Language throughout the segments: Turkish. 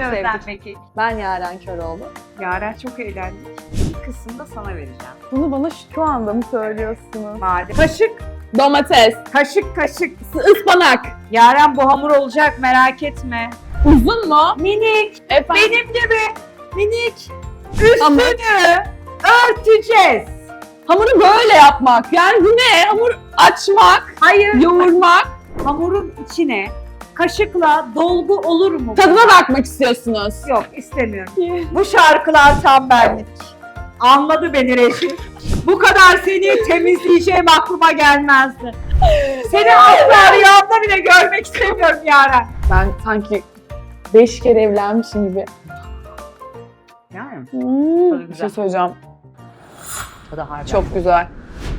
Ben Çok Özlem sevdik. Mekik. Ben Yaren Köroğlu. Yaren çok eğlendik. Bir kısmını da sana vereceğim. Bunu bana şu anda mı söylüyorsunuz? Madem. Kaşık, Domates, kaşık, kaşık. ıspanak. Yaren bu hamur olacak merak etme. Uzun mu? Minik, Efendim? benim gibi. Minik. Hamur. Üstünü örteceğiz. Hamuru böyle yapmak. Yani bu ne? Hamur açmak, Hayır. yoğurmak. Hamurun içine kaşıkla dolgu olur mu? Tadına bakmak istiyorsunuz. Yok istemiyorum. Bu şarkılar tam benlik. Anladı beni Reşit. Bu kadar seni temizleyeceğim aklıma gelmezdi. Seni asla rüyamda bile görmek istemiyorum Yaren. Ben sanki beş kere evlenmişim gibi. Yani Hmm, Tadı bir güzel. şey söyleyeceğim. o da harbi. Çok güzel.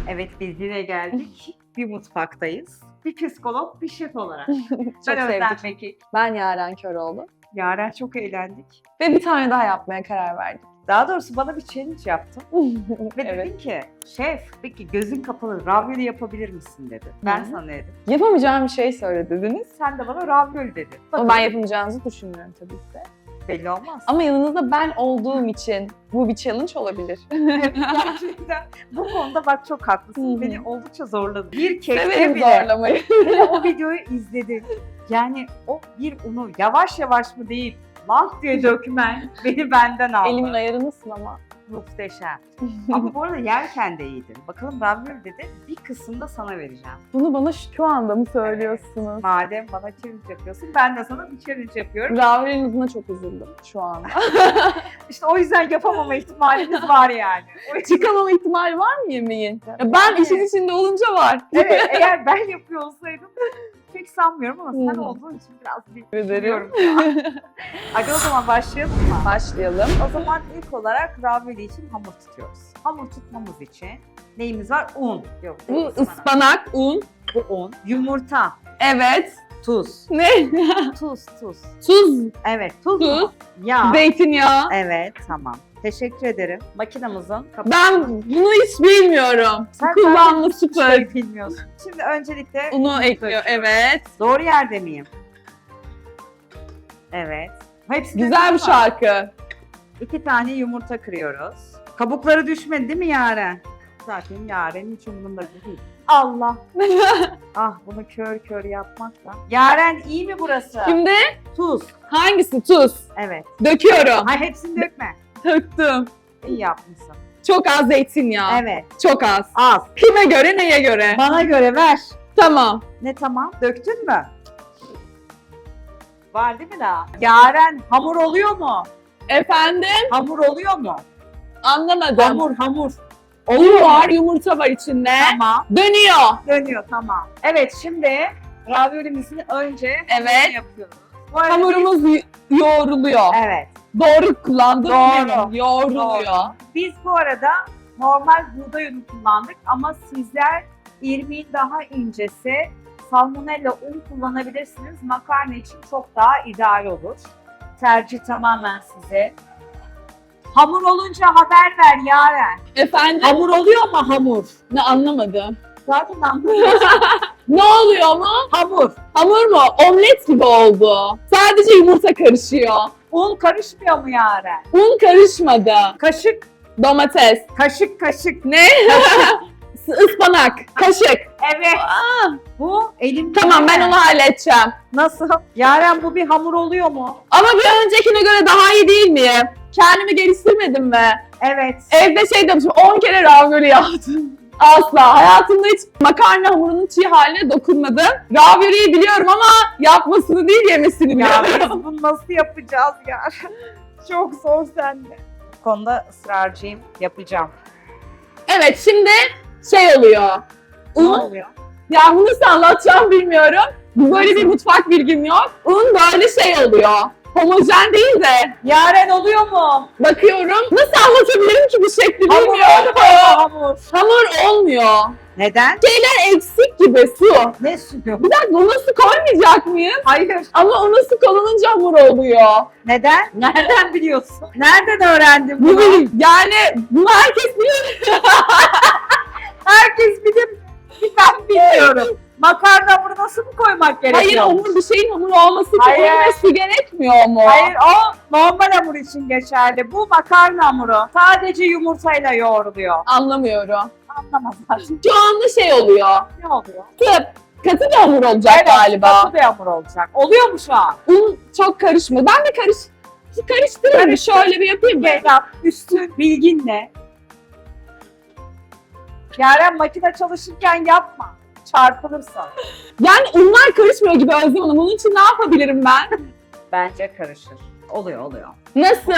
Evet biz yine geldik. Bir mutfaktayız. Bir psikolog, bir şef olarak. Çok ben Özlem sevdik. Mekik. Ben Yaren Köroğlu. Yaren çok eğlendik. Ve bir tane daha yapmaya karar verdik. Daha doğrusu bana bir challenge yaptın. Ve evet. dedin ki şef peki gözün kapalı ravioli yapabilir misin dedi. Ben Hı sana ne dedim? Yapamayacağım bir şey söyle dediniz. Sen de bana ravioli dedin. Ama ben yapamayacağınızı düşünmüyorum tabii ki de. Belli olmaz. Ama yanınızda ben olduğum için bu bir challenge olabilir. Gerçekten bu konuda bak çok haklısın. Beni oldukça zorladı. Bir kekte Severim bile zorlamayı. hele o videoyu izledim. Yani o bir unu yavaş yavaş mı değil Mah diye dökmen beni benden aldı. Elimin ayarınısın ama. Muhteşem. Ama bu arada yerken de iyiydin. Bakalım ravioli dedi. Bir kısmını da sana vereceğim. Bunu bana şu anda mı söylüyorsunuz? Madem bana challenge yapıyorsun ben de sana bir challenge yapıyorum. Ravioli'nin adına çok üzüldüm şu anda. İşte o yüzden yapamama ihtimalimiz var yani. Çıkamama ihtimali var mı yemeğin? Ya ben işin içinde olunca var. Evet eğer ben yapıyor olsaydım pek sanmıyorum ama sen Hı. olduğun için biraz ederim. biliyorum. Hadi o zaman başlayalım mı? Başlayalım. O zaman ilk olarak ravioli için hamur tutuyoruz. Hamur tutmamız için neyimiz var? Un. Yok, Bu ıspanak, un. Bu un. Yumurta. Evet. Tuz. Ne? Tuz, tuz. Tuz, Evet, tuz. Tuz. mu? Yağ. zeytinyağı. Evet, tamam. Teşekkür ederim. Makinamızın kapısı. Ben bunu hiç bilmiyorum. Sen Kullanma zaten hiçbir süper. şey bilmiyorsun. Şimdi öncelikle Unu ekliyor. Evet. Doğru yerde miyim? Evet. Hepsi Güzel bir şarkı. İki tane yumurta kırıyoruz. Kabukları düşmedi değil mi Yaren? Zaten Yaren hiç umurumda değil. Allah. ah bunu kör kör yapmakla. Yaren iyi mi burası? Şimdi Tuz. hangisi? Tuz. Evet. Döküyorum. Hay hepsini dökme. Döktüm. İyi yapmışsın. Çok az zeytinyağı. Evet. Çok az. Az. Kime göre neye göre? Bana göre ver. Tamam. Ne tamam? Döktün mü? Var değil mi daha? Yaren hamur oluyor mu? Efendim? Hamur oluyor mu? Anlamadım. Hamur hamur. Un var, yumurta var içinde. Tamam. Dönüyor. Dönüyor tamam. Evet şimdi raviolimizin önce Evet. yapıyoruz. Bu arada Hamurumuz y- yoğruluyor. Evet. Doğru kullandım. Doğru. Yoğruluyor. Biz bu arada normal buğday unu kullandık ama sizler irmiğin daha incesi salmonella un kullanabilirsiniz. Makarna için çok daha ideal olur. Tercih tamamen size. Hamur olunca haber ver Yaren. Efendim? Hamur oluyor mu hamur? Ne anlamadım. Zaten anlıyorsun. Ne oluyor mu? hamur. Hamur mu? Omlet gibi oldu. Sadece yumurta karışıyor. Un karışmıyor mu Yaren? Un karışmadı. Kaşık, Domates. kaşık, kaşık. Ne? Ispanak. Kaşık. Evet. Aa, Bu elimde. tamam ben onu halledeceğim. Nasıl? Yaren bu bir hamur oluyor mu? Ama bir öncekine göre daha iyi değil miyim? Kendimi geliştirmedim mi? Evet. Evde şey demişim 10 kere ravioli yaptım. Asla. Hayatımda hiç makarna hamurunun çiğ haline dokunmadım. Ravioli'yi biliyorum ama yapmasını değil yemesini Ya biliyorum. biz bunu nasıl yapacağız ya? Çok zor sende. Bu konuda ısrarcıyım. Yapacağım. Evet şimdi şey oluyor. Ne Un. oluyor? Ya bunu nasıl anlatacağım bilmiyorum. Böyle bir mutfak bilgim yok. Un böyle şey oluyor. Homojen değil de Yaren oluyor mu? bakıyorum. Nasıl anlatabilirim ki bir şekli Hamur bilmiyorum. oluyor mu? hamur. Hamur olmuyor. Neden? Şeyler eksik gibi su. Ne suyu? Bir dakika onu su koymayacak mıyız? Hayır. Ama ona su konulunca hamur oluyor. Neden? Nereden biliyorsun? Nereden öğrendin Bu bunu? bir- yani bunu herkes biliyor. Herkes bilir. ben bilmiyorum. Makarna hamuru nasıl mı koymak gerekiyor? Hayır hamur bir şeyin hamur olması Hayır. su gerekmiyor mu? Hayır o normal hamur için geçerli. Bu makarna hamuru. Sadece yumurtayla yoğruluyor. Anlamıyorum. Anlamazlar. Şu anda şey oluyor. Ne oluyor? Katı, katı bir hamur olacak galiba. katı bir hamur olacak. Oluyor mu şu an? Un çok karışmıyor. Ben de karış karıştırayım. mı? Karıştır. Şöyle bir yapayım mı? Yap, üstün bilgin ne? Yaren makine çalışırken yapma. Çarpılırsın. Yani unlar karışmıyor gibi Özlem Hanım. Bunun için ne yapabilirim ben? Bence karışır. Oluyor oluyor. Nasıl?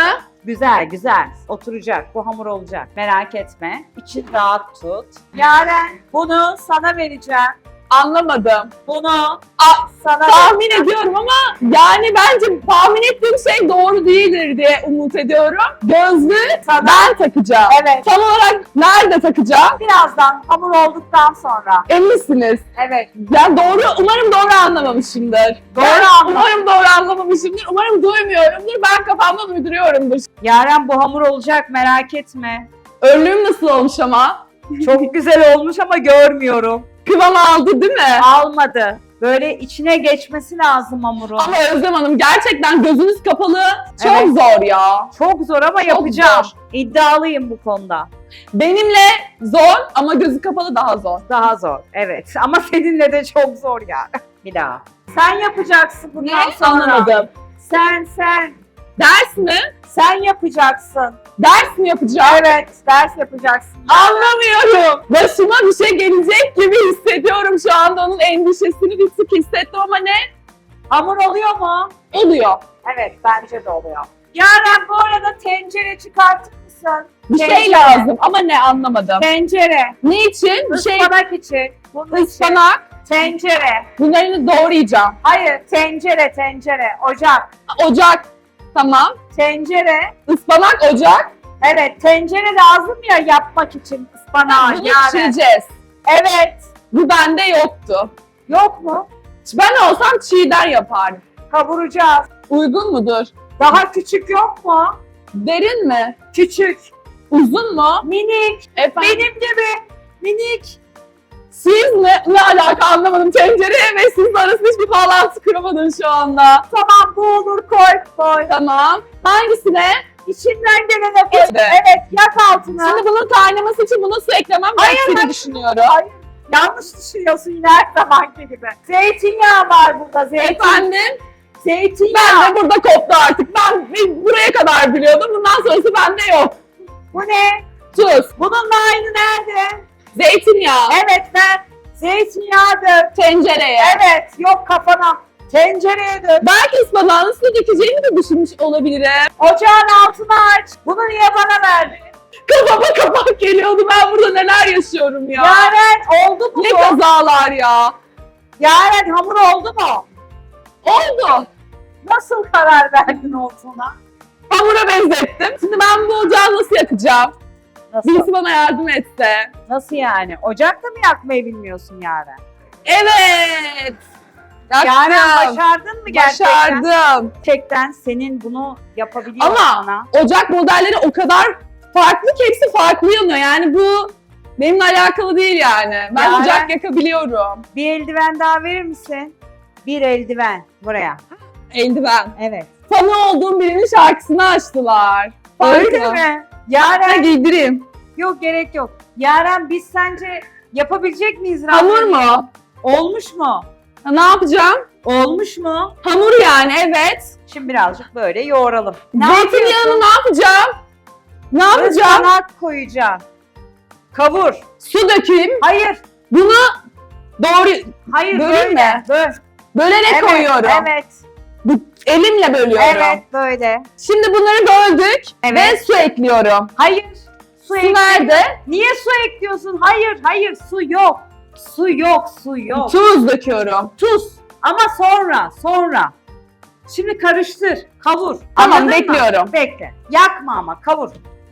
Güzel güzel. Oturacak. Bu hamur olacak. Merak etme. İçin rahat tut. Yaren bunu sana vereceğim. Anlamadım. Bunu Aa, sana tahmin ediyorum ama yani bence tahmin ettiğim şey doğru değildir diye umut ediyorum. Gözlüğü Sana- ben takacağım. Evet. Tam olarak nerede takacağım? Birazdan hamur olduktan sonra. Eminsiniz. Evet. Yani doğru, umarım doğru anlamamışımdır. Doğru Ben anladım. Umarım doğru anlamamışımdır. Umarım duymuyorumdur. Ben kafamdan uyduruyorumdur. Yaren bu hamur olacak merak etme. Önlüğüm nasıl olmuş ama? Çok güzel olmuş ama görmüyorum. Kıvam aldı değil mi? Almadı. Böyle içine geçmesi lazım hamurun. Ama Özlem Hanım gerçekten gözünüz kapalı çok Evet. zor ya. Çok zor ama yapacağım. İddialıyım bu konuda. Benimle zor ama gözü kapalı daha zor. Daha zor. Evet. Ama seninle de çok zor ya. Bir daha. Sen yapacaksın bundan sonra. Anlamadım. Sen sen. Ders mi? Sen yapacaksın. Ders mi yapacağım? Evet. Ders yapacaksın. Anlamıyorum. Başıma bir şey gelecek gibi hissediyorum şu anda. Onun endişesini bir tık hissettim ama ne? Hamur oluyor mu? Oluyor. Evet. Bence de oluyor. Yaren bu arada tencere çıkartır mısın? Bir şey Tencere. lazım ama ne anlamadım. Tencere. Ne için? Bir şey Ispanak için. Bunun için. ıspanak. Tencere. Bunları doğrayacağım. Hayır. Tencere. Tencere. Ocak. Ocak. Tamam. Tencere. Ispanak, ocak. Evet. Tencere lazım ya yapmak için ıspanağı. Bunu Yani. pişireceğiz. Evet. Bu bende yoktu. Yok mu? Ben olsam çiğden yapardım. Kavuracağız. Uygun mudur? Daha küçük yok mu? Derin mi? Küçük. Uzun mu? Minik. Efendim? Benim gibi. Minik. Siz ne, ne alaka anlamadım. Tencere ve siz arasında hiçbir bağlantı kuramadın şu anda. Tamam bu olur koy koy. Tamam. Hangisine? İçinden gelene koy. İşte. Evet yak altına. Şimdi bunun kaynaması için buna su eklemem gerektiğini düşünüyorum. Hayır. Yanlış düşünüyorsun yine her zamanki gibi. Zeytinyağı var burada. Zeytin. Efendim? Zeytinyağı. Ben de burada koptu artık. Ben buraya kadar biliyordum. Bundan sonrası bende yok. Bu ne? Tuz, Bununla aynı nerede? Zeytinyağı, Evet ben zeytinyağı dök. tencereye. Evet yok kafana. Tencereye dök. Belki ıspanağını su dökeceğimi de düşünmüş olabilirim. Ocağın altını aç. Bunu niye bana verdin? Kafama kapak geliyordu. Ben burada neler yaşıyorum ya. Yaren oldu mu ne bu? kazalar ya. Yaren hamur oldu mu? Oldu. Nasıl karar verdin olduğuna? Hamura benzettim. Şimdi ben bu ocağı nasıl yakacağım? Nasıl? Birisi bana yardım etse. Nasıl yani? Ocakta mı yakmayı bilmiyorsun Yaren? Evet. Yaktım. başardın mı gerçekten? Başardım. Gerçekten senin bunu yapabiliyor Ama- sana. Ocak modelleri o kadar farklı ki hepsi farklı yanıyor. Yani bu benimle alakalı değil yani. Ben Yani- ocak yakabiliyorum. Bir eldiven daha verir misin? Bir eldiven buraya. Eldiven. Evet. Fanı olduğum birinin şarkısını açtılar. Öyle Farklı. mi? Yaren giydireyim. yok gerek yok. Yaren biz sence yapabilecek miyiz? Hamur mu? Olmuş mu? Ha, ne yapacağım? Olmuş mu? Hamur yani evet. Şimdi birazcık böyle yoğuralım. Zeytinyağını ne yapacağım? Ne yapacağım? Ispanak koyacağım. Kavur. Su dökeyim. Hayır. Bunu doğru Hayır Böleyim böyle. mi? Böyle. bölerek koyuyorum. Evet. Elimle bölüyorum. Evet böyle. Şimdi bunları böldük Evet. ve su ekliyorum. Hayır. Su, Su ek- nerede? Niye su ekliyorsun? Hayır, hayır su yok. Su yok, su yok. Tuz döküyorum. Tuz. Ama sonra, sonra. Şimdi karıştır, kavur. Tamam, Anladın mı? bekliyorum. Bekle. Yakma ama kavur.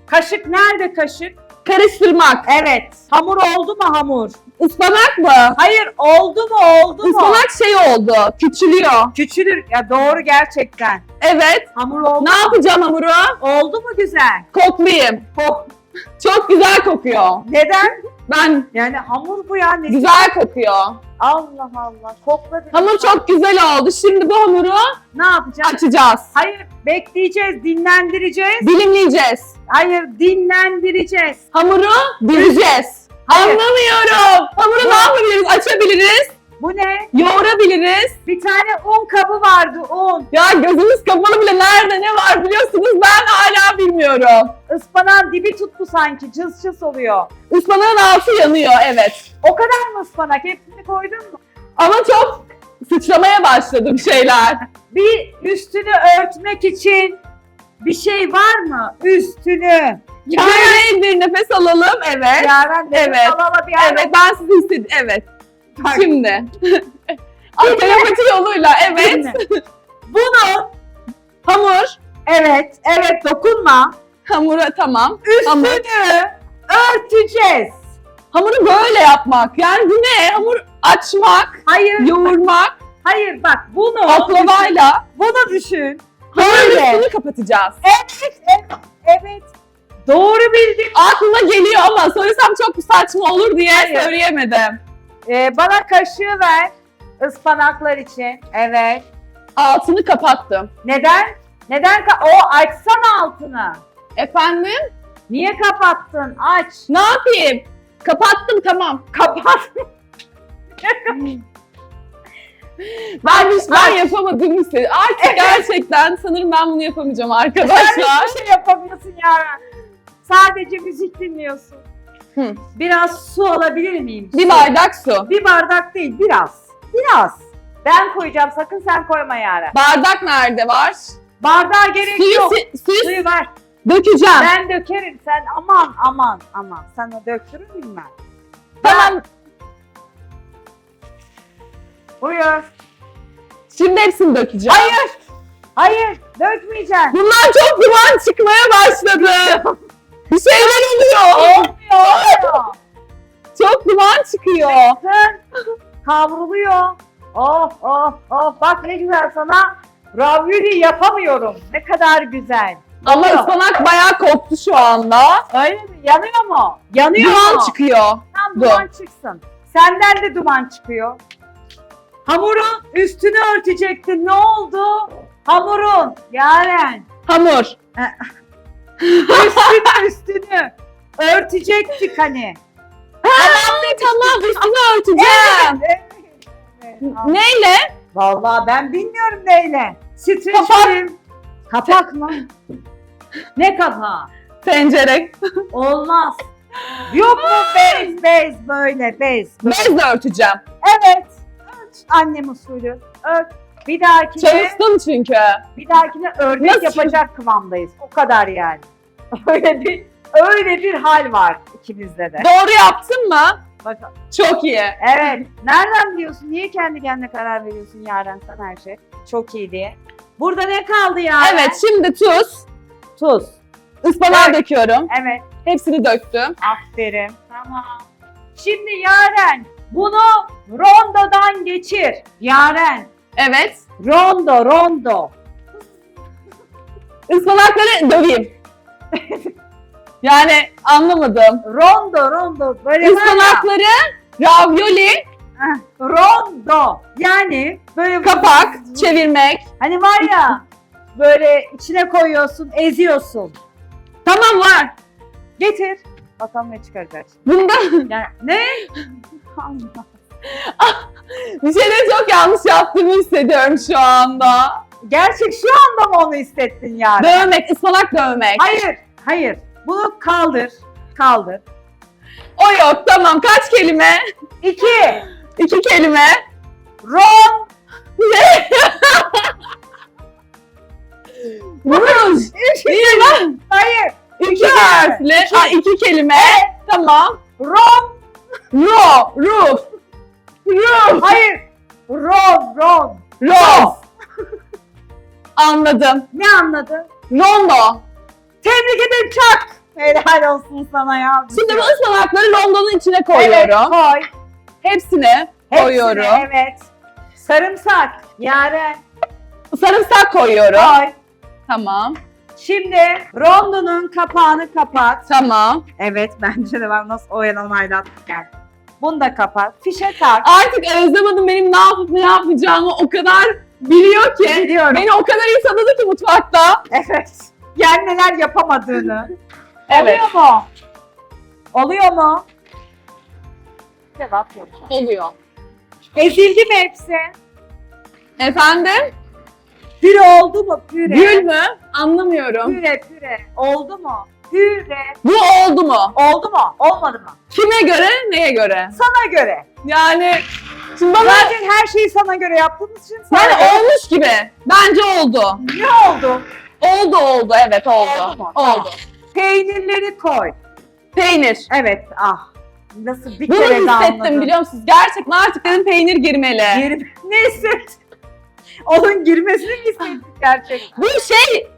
Kaşık nerede kaşık? Karıştırmak. Evet. Hamur oldu mu hamur? Ispanak mı? Hayır, oldu mu oldu mu? Ispanak şey oldu. Küçülüyor. Küçülür. Ya doğru gerçekten. Evet. Hamur oldu Ne yapacağım hamuru? Oldu mu güzel? Koklayayım. Kok. Çok güzel kokuyor. Neden? Ben Yani hamur bu ya. Ne? güzel kokuyor. Allah Allah. Kokla dedim. Hamur çok güzel oldu. Şimdi bu hamuru Ne yapacağız? açacağız. Hayır bekleyeceğiz, dinlendireceğiz. Dilimleyeceğiz. Hayır dinlendireceğiz. Hamuru dizeceğiz. Hayır. Anlamıyorum. Hamuru ne yapabiliriz? Açabiliriz. Bu ne? Yoğurabiliriz. Bir tane un kabı vardı un. Ya gözümüz kapalı bile nerede ne var biliyorsunuz ben hala bilmiyorum. Ispanağın dibi tuttu sanki cız cız oluyor. Ispanağın altı yanıyor evet. O kadar mı ıspanak? Hepsini koydun mu? Ama çok sıçramaya başladı bir şeyler. Bir üstünü örtmek için bir şey var mı? Üstünü. Şöyle bir nefes alalım evet. Yaren nefes Evet. alala bir Evet ben sizi hissediyorum. Evet. Bak. Şimdi. Telepati yoluyla evet. Bunu Hamur. evet evet dokunma. Hamura tamam. Hamur. Üstünü örteceğiz. Hamuru böyle yapmak. Yani bu ne? Hamur açmak, Hayır. yoğurmak, Hayır bak bunu oklavayla bunu düşün. hamurun Böyle. üstünü kapatacağız. Evet, evet, evet. Doğru bildin. Aklıma geliyor ama söylesem çok saçma olur diye Hayır. söyleyemedim. Ee, bana kaşığı ver ıspanaklar için. Evet. Altını kapattım. Neden? Neden? Ka- o açsana altını. Efendim? Niye kapattın? Aç. Ne yapayım? Kapattım tamam. Kapat. Ben hiç ben yapamadığımı hissediyorum. Artık gerçekten sanırım ben bunu yapamayacağım Sen arkadaşlar. hiçbir şey yapamıyorsun Yaren. Sadece müzik dinliyorsun. Hı. Biraz su alabilir miyim? Bir bardak su. Bir bardak değil, biraz. Biraz. Ben koyacağım, sakın sen koyma Yaren. Bardak nerede var? Bardağa gerek Suyu, yok. si- suyu Suyu ver. dökeceğim. Ben dökerim. Sen aman aman aman. Sana döktürür müyüm ben? Tamam. Buyur. Şimdi hepsini dökeceğim. Hayır. Hayır. Dökmeyeceğim. Bundan çok duman çıkmaya başladı. Bir şeyler oluyor. Olmuyor. Çok duman çıkıyor. Sen kavruluyor. Oh oh oh. Bak ne güzel sana. Ravioli yapamıyorum. Ne kadar güzel. Ama Oluyor. ıspanak bayağı koptu şu anda. Öyle mi? Yanıyor mu? Yanıyor Duman mu? çıkıyor. Tam duman çıksın. Senden de duman çıkıyor. Hamurun üstünü örtecektin. Ne oldu? Hamurun. Yaren. Hamur. Üstünü üstünü. Örtecektik hani. Tamam tamam üstünü örteceğim. Evet. evet. Neyle? Vallahi ben bilmiyorum neyle. Streç Kapak. Kapak mı? ne kapağı? Tencere. Olmaz. Yok mu bez bez böyle bez. Bezle örteceğim. Evet. Ört. Annem usulü. Ört. Bir dahakine, Çalıştım çünkü. bir dahakine örnek Nasıl? yapacak kıvamdayız. O kadar yani. Öyle bir öyle bir hal var ikimizde de. Doğru yaptın mı? Bakın. Çok iyi. Evet. Nereden biliyorsun? Niye kendi kendine karar veriyorsun Yaren sen her şey? Çok iyi diye. Burada ne kaldı Yaren? Evet şimdi tuz. Tuz. Ispanağı Evet. döküyorum. Evet. Hepsini döktüm. Aferin. Tamam. Şimdi Yaren bunu rondodan geçir. Yaren. Evet. Rondo, rondo. Ispanakları döveyim. yani anlamadım. Rondo, rondo. Böyle var ya. Ispanakları ravioli, Heh, Rondo. Yani böyle kapak, çevirmek. Hani var ya böyle içine koyuyorsun, eziyorsun. Tamam var. Getir. Bakalım ne çıkaracak. Bunda Yani ne? Bir şeyleri çok yanlış yaptığımı hissediyorum şu anda. Gerçek şu anda mı onu hissettin yani? Dövmek, ıspanak dövmek. Hayır, hayır. Bunu kaldır. Kaldır. O yok tamam kaç kelime? İki. İki kelime. Ron. Ne? Ruj. Niye lan? Hayır. İki harfli. İki. Aa, iki kelime. Tamam. Ron. Ro, roof. Roof. Hayır. Ron, ron. Rose. Anladım. Ne anladın? Rondo. Tebrik ederim çak. Helal olsun sana ya. Şimdi bu ıspanakları rondonun içine Evet, koyuyorum. koy. Hepsini Hepsine, koyuyorum. Evet. Sarımsak. Yaren. Sarımsak koyuyorum. Koy. Tamam. Şimdi rondonun kapağını kapat. Tamam. Evet bence de ben nasıl oyan onaylattık yani. Bunu da kapat. Fişe tak. Artık Özlem Hanım benim ne yapıp ne yapacağımı o kadar biliyor ki. Biliyorum. Beni o kadar iyi tanıdı ki mutfakta. Evet. Yani neler yapamadığını. Evet. Oluyor mu? Oluyor mu? Cevap yok. Oluyor. Ezildi mi hepsi? Efendim? Püre oldu mu? Püre. Gül mü? Anlamıyorum. Püre püre. Oldu mu? Püre. Bu oldu mu? Oldu mu? Olmadı mı? Kime göre, neye göre? Sana göre. Yani şimdi bana Zaten her şeyi sana göre yaptığımız için sana yani göre. olmuş gibi. Bence oldu. Ne oldu? Oldu oldu evet oldu. Oldu mu? Oldu. Peynirleri koy. Peynir. Evet ah. Nasıl bir Bunu kere de hissettim anladım. biliyor musunuz? Gerçekten artık dedim peynir girmeli. Gir... Ne hissettin? Onun girmesini mi hissettik gerçekten? Bu şey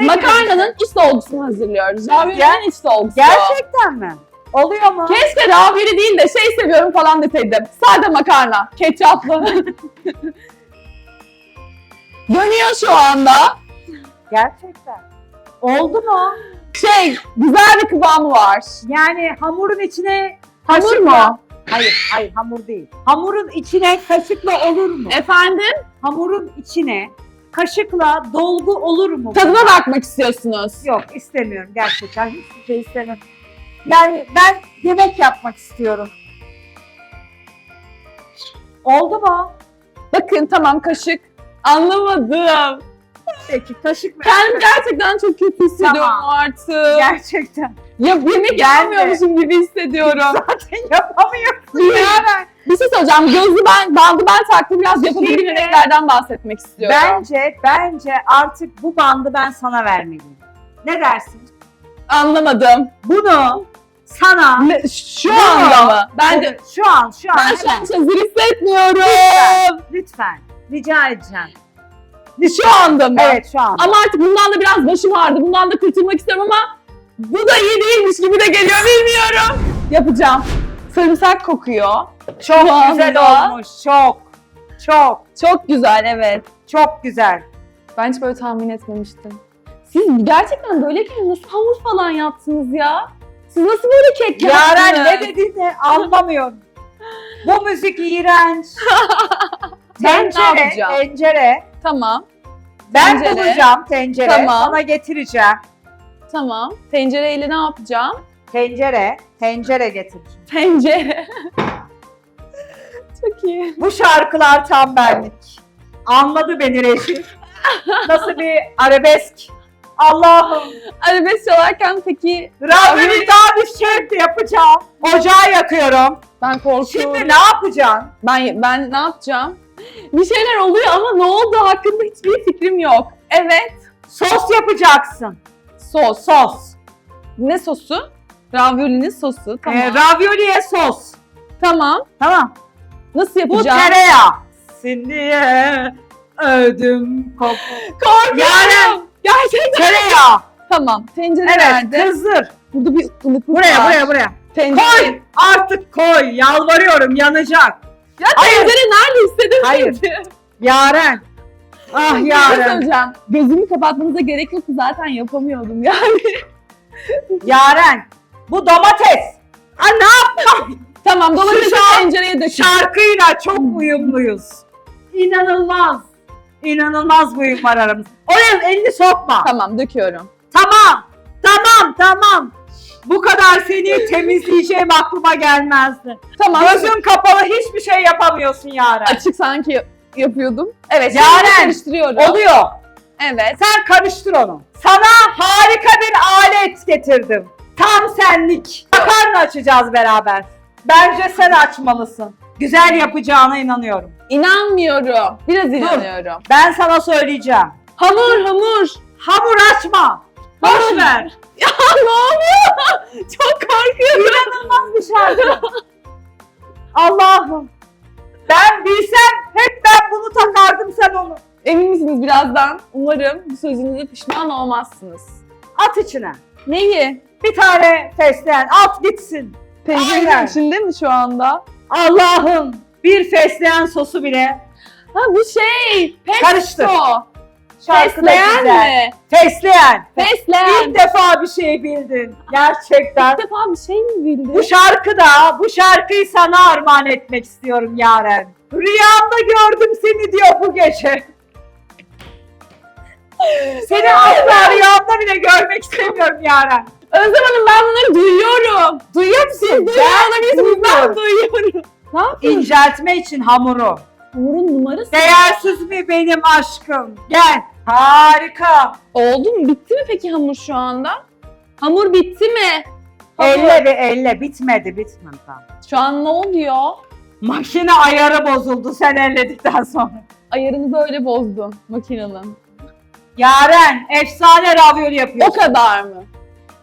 Ne makarnanın iç dolgusunu hazırlıyoruz. Ravioli'nin iç dolgusu. Gerçekten mi? Oluyor mu? Keşke ravioli değil de şey seviyorum falan deseydim. Sade makarna, ketçaplı. Dönüyor şu anda. Gerçekten. Oldu mu? Şey, güzel bir kıvamı var. Yani hamurun içine Hamur kaşıkla- mu? Hayır, hayır hamur değil. Hamurun içine kaşıkla olur mu? Efendim? Hamurun içine kaşıkla dolgu olur mu? Tadına bakmak istiyorsunuz. Yok istemiyorum gerçekten. Hiçbir şey istemiyorum. Yani ben yemek yapmak istiyorum. Oldu mu? Bakın tamam kaşık. Anlamadım. Peki kaşık mı? Kendimi gerçekten çok kötü hissediyorum Tamam. artık. Gerçekten. Ya yemek Ben de. yapamıyormuşum gibi hissediyorum. Zaten yapamıyorsun. Bir- Yani. bir şey söyleyeceğim. Gözlü ben, bandı ben taktım. Biraz yapabildiğim Şimdi- yemeklerden bahsetmek istiyorum. Bence, bence artık bu bandı ben sana vermeliyim. Ne dersin? Anlamadım. Bunu sana Ne- şu Bunu- anda mı? Bence şu an, şu an. ben şu an hemen. hazır hissetmiyorum. Lütfen, lütfen. Rica edeceğim. Şu anda mı? Evet, şu an. Ama artık bundan da biraz başım ağrıdı. Bundan da kurtulmak istiyorum ama bu da iyi değilmiş gibi de geliyor. Bilmiyorum. Yapacağım. Sarımsak kokuyor. Çok şu anda- güzel olmuş. Çok. Çok. Çok güzel evet. Çok güzel. Ben hiç böyle tahmin etmemiştim. Siz gerçekten böyleyken nasıl hamur falan yaptınız ya? Siz nasıl böyle kek yaptınız? Yaren ne dediğini anlamıyorum. Bu müzik iğrenç. Ben ne tencere, yapacağım? tencere. Tamam, Ben Tencere. bulacağım tencere. Tamam. Sana getireceğim. tamam. Tencereyle ne yapacağım? Tencere, tencere getireceğim. Tencere. Çok iyi. Bu şarkılar tam benlik. Anladı beni reji. Nasıl bir arabesk. Allah'ım. Arabesk çalarken peki Rabbimi daha bir şevkle yapacağım. Ocağı yakıyorum. ben korkuyorum. Şimdi ne yapacaksın? Ben ben ne yapacağım? Bir şeyler oluyor ama ne oldu hakkında hiçbir fikrim yok. Evet. Sos yapacaksın. Sos. Sos. Ne sosu? Ravioli'nin sosu. Tamam. Ee, ravioliye sos. tamam. Tamam. Nasıl Bu yapacağım? tereyağı. Sindiye ödüm kopu. Korkuyorum. Yaren. Gerçekten. Tereyağı. Tamam. Tencere Evet nerede? kızdır. Burada bir ılıklık Buraya var. buraya buraya. Tencere. Koy. Artık koy. Yalvarıyorum yanacak. Ya Hayır. nerede istedim Hayır. Yaren. Ah şey Yaren. söyleyeceğim. Gözümü kapatmanıza gerek yoktu zaten yapamıyordum yani. Yaren. Bu domates. Aa, ne tamam domatesi Şu tencereye dökün. Şarkıyla çok uyumluyuz. İnanılmaz. İnanılmaz bir uyum var aramızda. Oraya elini sokma. Tamam döküyorum. Tamam. Tamam tamam. Bu kadar seni temizleyeceğim aklıma gelmezdi. Tamam. Gözün kapalı hiçbir şey yapamıyorsun Yaren. Açık sanki yapıyordum. Evet. Yaren. karıştırıyorum. Oluyor. Evet. Sen karıştır onu. Sana harika bir alet getirdim. Tam senlik. Makarna açacağız beraber. Bence sen açmalısın. Güzel yapacağına inanıyorum. İnanmıyorum. Biraz inanıyorum. Ben sana söyleyeceğim. Hamur hamur. Hamur açma. Boş ver. Ya ne oluyor? Çok korkuyorum. İnanılmaz bir şarkı. Allah'ım. Ben bilsem hep ben bunu takardım sen onu. Emin misiniz birazdan? Umarım bu sözünüze pişman olmazsınız. At içine. Neyi? Bir tane fesleğen at gitsin. Aynen. Tencerenin içinde mi şu anda? Allah'ım. Bir fesleğen sosu bile. Ha bu şey. Pesto. Karıştır. Şarkı da Fesleğen güzel. mi? Fesleğen. Fesleğen. İlk defa bir şey bildin. Gerçekten. İlk defa bir şey mi bildin? Bu şarkı da, bu şarkıyı sana armağan etmek istiyorum Yaren. Rüyamda gördüm seni diyor bu gece. Seni asla rüyamda bile görmek istemiyorum Yaren. Özlem Hanım ben bunları duyuyorum. Duyuyor musun? Duyuyor olabilirsiniz ben duyuyorum. Ne yapıyorsun? İnceltme için hamuru. Hamurun numarası. Değersiz mi benim aşkım? Gel. Harika. Oldu mu? Bitti mi peki hamur şu anda? Hamur bitti mi? Hamur. Elle ve elle. Bitmedi, bitmedi. daha. Şu an ne oluyor? Makine ayarı bozuldu sen elledikten sonra. Ayarını böyle bozdun makinenin. Yaren efsane ravioli O yapıyorsun. kadar mı?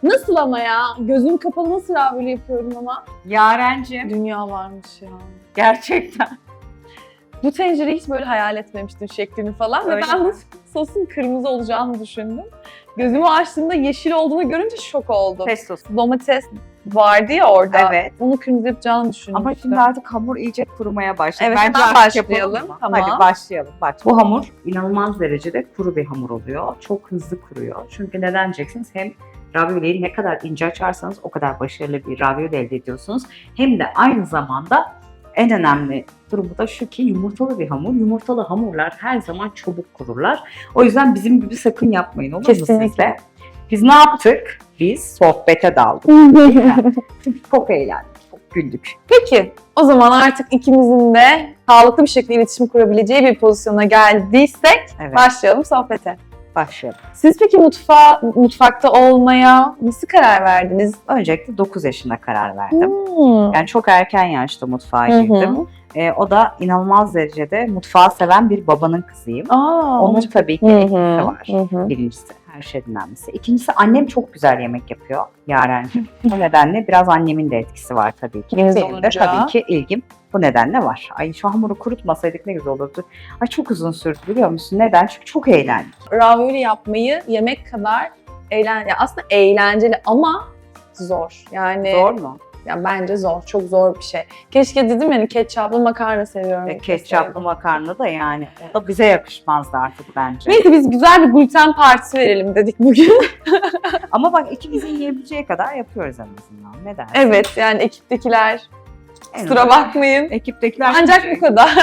Nasıl ama ya? Gözüm kapalı nasıl ravioli yapıyorum ama? Yarencim Dünya varmış ya. gerçekten. Bu tencereyi hiç böyle hayal etmemiştim şeklini falan. Ve Öyle ben mi? bu sosun kırmızı olacağını düşündüm. Gözümü açtığımda yeşil olduğunu görünce şok oldum. Pesto. Domates vardı ya orada. Evet. Onu kırmızı yapacağını düşündüm. Ama şimdi artık hamur iyice kurumaya başladı. Evet, Bence hemen artık başlayalım. yapalım? Tamam. Hadi başlayalım. Bak bu hamur inanılmaz derecede kuru bir hamur oluyor. Çok hızlı kuruyor. Çünkü neden diyeceksiniz? Hem ravioliyi ne kadar ince açarsanız o kadar başarılı bir ravioli elde ediyorsunuz. Hem de aynı zamanda en önemli durumu da şu ki yumurtalı bir hamur. Yumurtalı hamurlar her zaman çabuk kururlar. O yüzden bizim gibi sakın yapmayın olur mu Kesinlikle. Biz ne yaptık? Biz sohbete daldık. Çünkü çok eğlendik, çok güldük. Peki o zaman artık ikimizin de sağlıklı bir şekilde iletişim kurabileceği bir pozisyona geldiysek Evet, başlayalım sohbete. Başlayalım. Siz peki mutfağa, mutfakta olmaya nasıl karar verdiniz? Öncelikle 9 yaşında karar verdim. Hmm. Yani çok erken yaşta mutfağa Hı hı. Ee, o da inanılmaz derecede mutfağı seven bir babanın kızıyım. Aa, Onun tabii ki etkisi var. hı hı. Birincisi her şeyden önemlisi. İkincisi annem çok güzel yemek yapıyor Yaren'cim. Bu nedenle biraz annemin de etkisi var tabii ki. Benim de tabii ki ilgim bu nedenle var. Ay şu hamuru kurutmasaydık ne güzel olurdu. Ay çok uzun sürdü biliyor musun? Neden? Çünkü çok eğlendik. ravioli yapmayı yemek kadar eğlen ya aslında eğlenceli ama zor. Yani Zor mu? Ya bence zor. Çok zor bir şey. Keşke dedim yani ketçaplı makarna seviyorum. E, ketçaplı makarna da yani o da bize yakışmazdı artık bence. Neyse biz güzel bir gluten partisi verelim dedik bugün. Ama bak ikimizin yiyebileceği kadar yapıyoruz en azından. Ne dersin? evet yani ekiptekiler kusura bakmayın. Ekiptekiler Ancak bu kadar.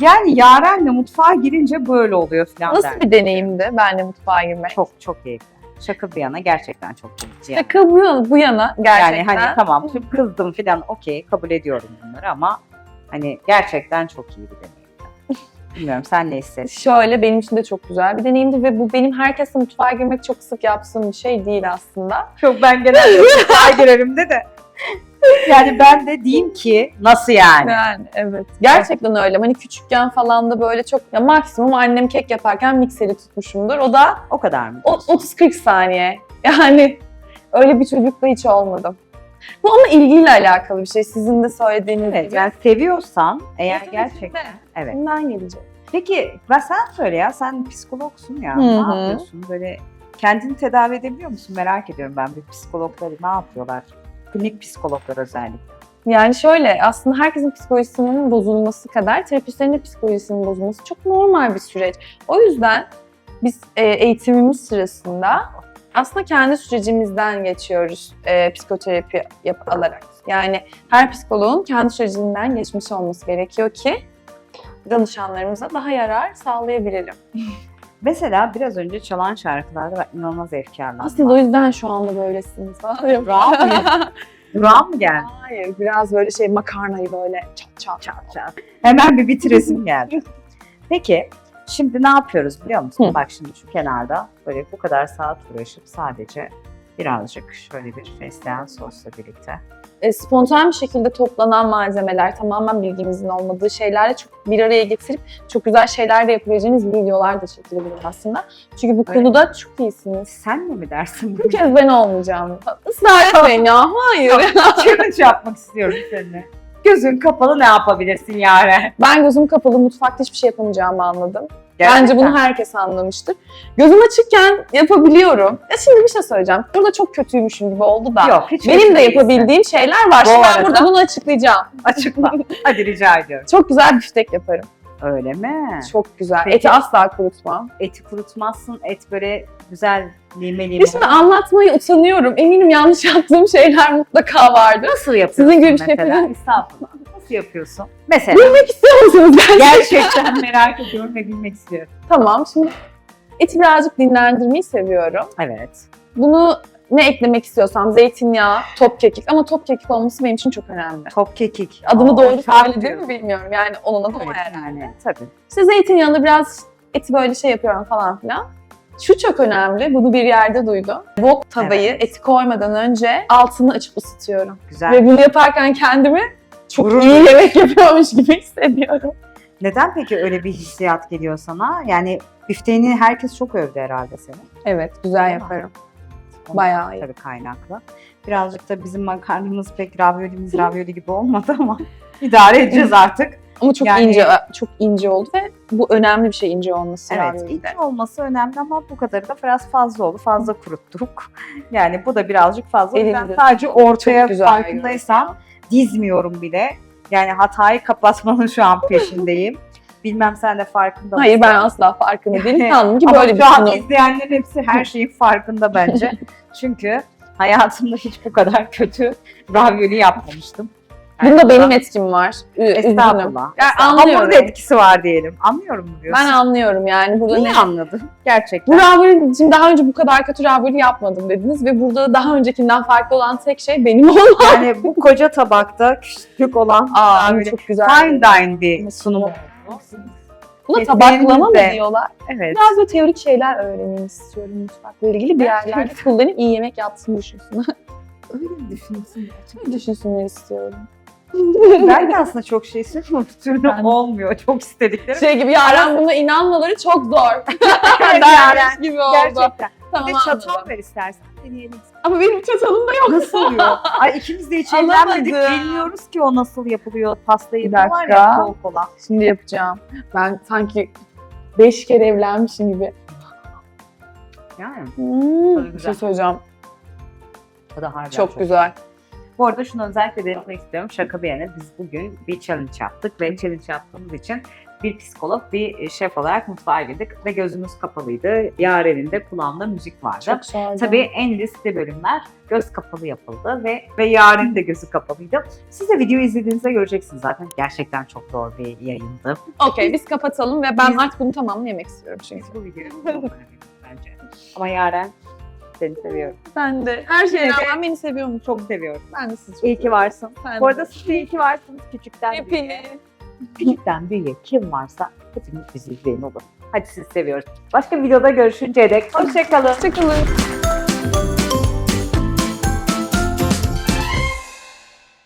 Yani Yaren'le mutfağa girince böyle oluyor falan Nasıl der. bir deneyimdi benle mutfağa girmek? Çok çok keyifli. Şaka bir yana gerçekten çok keyifli. Yani. Şaka bu bu yana gerçekten. Yani hani tamam şimdi kızdım falan okey kabul ediyorum bunları ama hani gerçekten çok iyi bir deneyimdi. Bilmiyorum sen ne hissettin? Şöyle benim için de çok güzel bir deneyimdi ve bu benim herkesle mutfağa girmek çok sık yaptığım bir şey değil aslında. Çok ben genelde mutfağa girerim de de. Yani ben de diyeyim ki nasıl yani? Yani evet. Gerçekten öyle. Hani küçükken falan da böyle çok ya maksimum annem kek yaparken mikseri tutmuşumdur. O da O kadar mı? o- 30-40 saniye. Yani öyle bir çocukla hiç olmadım. Bu ama ilgiyle alakalı bir şey. Sizin de söylediğiniz Evet gibi. yani seviyorsan eğer gerçekten evet. Kimden gelecek? Peki ben sen söyle ya sen psikologsun ya Hı ne hı. yapıyorsun böyle kendini tedavi edebiliyor musun merak ediyorum ben bir psikologları ne yapıyorlar klinik psikologlar özellikle. Yani şöyle aslında herkesin psikolojisinin bozulması kadar terapistlerin de psikolojisinin bozulması çok normal bir süreç. O yüzden biz e, eğitimimiz sırasında aslında kendi sürecimizden geçiyoruz e, psikoterapi yap alarak. Yani her psikoloğun kendi sürecinden geçmiş olması gerekiyor ki danışanlarımıza daha yarar sağlayabilelim. Mesela biraz önce çalan şarkılarda ben inanılmaz efkarlandım. Aslında o yüzden şu anda böylesiniz. Rahat mıyız? Durağan mı geldi? Hayır, biraz böyle şey makarnayı böyle çat çat çat çat. Hemen bir bitiresim geldi. Peki şimdi ne yapıyoruz biliyor musun? Hı. Bak şimdi şu kenarda böyle bu kadar saat uğraşıp sadece birazcık şöyle bir fesleğen sosla birlikte. e, spontan bir şekilde toplanan malzemeler, tamamen bilgimizin olmadığı şeylerle çok bir araya getirip çok güzel şeyler de yapabileceğiniz videolar da çekilebilir aslında. Çünkü bu Öyle konuda çok iyisiniz. Sen de mi dersin? Bu kez ben olmayacağım. Israr etmeyin ya. Hayır. Challenge yapmak istiyorum seninle. Gözün kapalı ne yapabilirsin Yaren? ben gözüm kapalı mutfakta hiçbir şey yapamayacağımı anladım. Bence bunu herkes anlamıştır. Gözüm açıkken yapabiliyorum. Ya şimdi bir şey söyleyeceğim. Burada çok kötüymüşüm gibi oldu da. Yok hiç Benim de değilsin. yapabildiğim şeyler var. Bu Şimdi ben arada- burada bunu açıklayacağım. Açıkla. Hadi rica ediyorum. Çok güzel biftek yaparım. Öyle mi? Çok güzel. Peki. Eti asla kurutmam. Eti kurutmazsın. Et böyle güzel lime lime. Şimdi anlatmayı utanıyorum. Eminim yanlış yaptığım şeyler mutlaka vardır. Nasıl yapıyorsun Sizin gibi bir şey mesela? Estağfurullah. Nasıl yapıyorsun? Mesela. Bilmek istiyor musunuz gerçekten? Gerçekten merak ediyorum ve bilmek istiyorum. Tamam şimdi eti birazcık dinlendirmeyi seviyorum. Evet. Bunu ne eklemek istiyorsam zeytinyağı, top kekik ama top kekik olması benim için çok önemli. Top kekik. Adını Aa, doğru şart söyledi diyorsun. mi bilmiyorum. Yani onun adı Evet, yani. Tabii. İşte zeytinyağını biraz eti böyle şey yapıyorum falan filan. Şu çok önemli. Bunu bir yerde duydum. Wok tavayı Evet. eti koymadan önce altını açıp ısıtıyorum. Güzel. Ve bunu yaparken kendimi çok Gurur iyi yemek yapıyormuş gibi hissediyorum. Neden peki öyle bir hissiyat geliyor sana? Yani büfteğini herkes çok övdü herhalde seni. Evet, güzel Değil mi? yaparım. Ondan Bayağı iyi. Tabii kaynaklı. Birazcık da bizim makarnamız pek raviolimiz ravioli gibi olmadı ama idare edeceğiz artık. Ama çok Yani- ince, çok ince oldu ve bu önemli bir şey ince olması Evet, raviolide. ince olması önemli ama bu kadarı da biraz fazla oldu. Fazla kuruttuk. Yani bu da birazcık fazla. Ben sadece ortaya Çok güzel farkındaysam dizmiyorum bile. Yani hatayı kapatmanın şu an peşindeyim. Bilmem sen de farkında Hayır mısın? ben asla farkında değilim. Sandım ki Ama böyle bir şu an izleyenlerin hepsi her şeyin farkında bence. Çünkü hayatımda hiç bu kadar kötü ravioli yapmamıştım. Bunda benim et etkim var. Ü- üzgünüm. Estağfurullah. Yani Hamurun anlıyorum. etkisi var diyelim. Anlıyorum mu diyorsun? Ben anlıyorum yani. Burada Niye ne? anladın? Gerçekten. Bu ravioli, şimdi daha önce bu kadar kötü ravioli yapmadım dediniz ve burada daha öncekinden farklı olan tek şey benim olmam. Yani bu koca tabakta küçük olan Aa, çok güzel. fine dine bir sunum. Buna tabaklama mı diyorlar? Evet. Biraz da teorik şeyler öğreneyim istiyorum mutfakla ilgili. Bir yerlerde kullanıp iyi yemek yaptığını düşünsün. Öyle mi düşünüyorsun? Öyle düşünsünler istiyorum. Ben de aslında çok şey istiyorum ama bir türlü Ben olmuyor. Çok istediklerim. Şey gibi Yaren buna inanmaları çok zor. Evet, Dermiş gibi oldu. Gerçekten. Tamam Bir de çatal ver istersen deneyelim. Ama benim çatalım da yok. Nasıl oluyor? Ay ikimiz de hiç Alamadım. evlenmedik. Bilmiyoruz ki o nasıl yapılıyor. Pastayı Bir dakika. ya kol kola. Şimdi yapacağım. Ben sanki beş kere evlenmişim gibi. Yani Hmm, bir güzel. şey söyleyeceğim. o da harbiden Çok güzel. Bu arada şunu özellikle belirtmek istiyorum. Şaka bir yana biz bugün bir challenge yaptık ve challenge yaptığımız için bir psikolog, bir şef olarak mutfağa girdik ve gözümüz kapalıydı. Yaren'in de kulağında müzik vardı. Çok sardı. Tabii en riskli bölümler göz kapalı yapıldı ve ve Yaren'in de gözü kapalıydı. Siz de videoyu izlediğinizde göreceksiniz zaten. Gerçekten çok zor bir yayındı. Okey biz kapatalım ve ben artık bunu tamamını yemek istiyorum çünkü. Biz bu videoyu bence. Ama Yaren seni seviyorum. Ben de. Her şeye Evet. rağmen beni seviyor musun? Çok seviyorum. Ben de sizi çok İyi ki seviyorum. varsın. Ben Bu de. arada siz de iyi ki varsınız. Küçükten büyüğe. Hepiniz. Küçükten büyüğe kim varsa hepiniz bizi izleyin olur. Hadi sizi seviyoruz. Başka bir videoda görüşünceye dek hoşçakalın. Hoşçakalın.